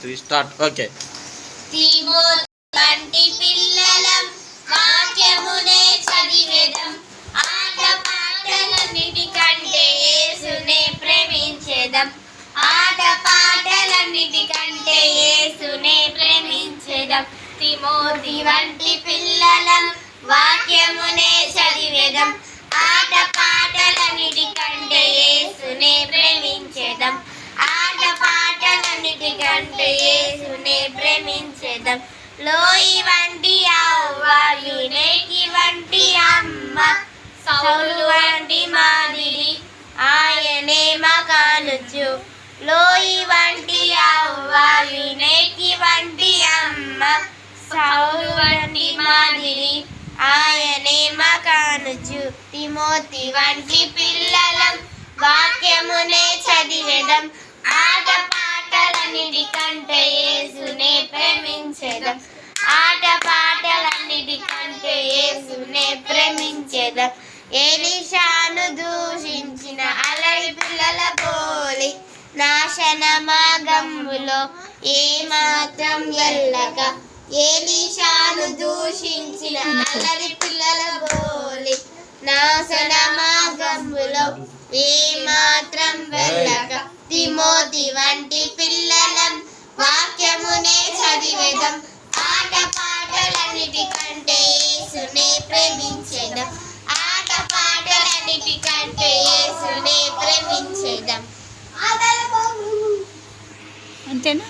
Three start okay వంటి పిల్లలం వాక్యమునే చదివేదం ఆట పాటలన్నిటి కంటే యేసునే ప్రేమించేదం. ఆట పాటలన్నిటి కంటే యేసునే ప్రేమించేదం. తిమోతి వంటి పిల్లలం వాక్యమునే చదివేదం. ఆట పాటలన్నిటి కంటే యేసునే ప్రేమించేదం పాటలన్నిటి కంటే యేసునే ప్రేమించేదం. లోయి వంటి అవ్వ యునేకి వంటి అమ్మ సౌలు వంటి మాదిరి ఆయనే మకానుచు లోయి వంటి అవ్వ యునేకి వంటి అమ్మ సౌలు వంటి మాదిరి ఆయనే మకానుచు తిమోతి వంటి పిల్లలం వాక్యమునే చదివేదం. ఆట పాటలన్నిటికంటే ఏసునే ప్రేమించేదా? ఎలిషాను దూషించిన అలరి పిల్లల పోలి నాశన మాగంబులో ఏమాత్రం వెళ్ళక ఏలిషాను దూషించిన అలరి పిల్లల పోలి నాశన మాగంబులో ఏమాత్రం వెళ్ళక తిమోతి వంటి పిల్లలం వాక్యమునే చదివేదం. పాటలన్నిటి యేసునే ఆట పాటలన్నిటి యేసునే ప్రేమించేదం. అంతేనా?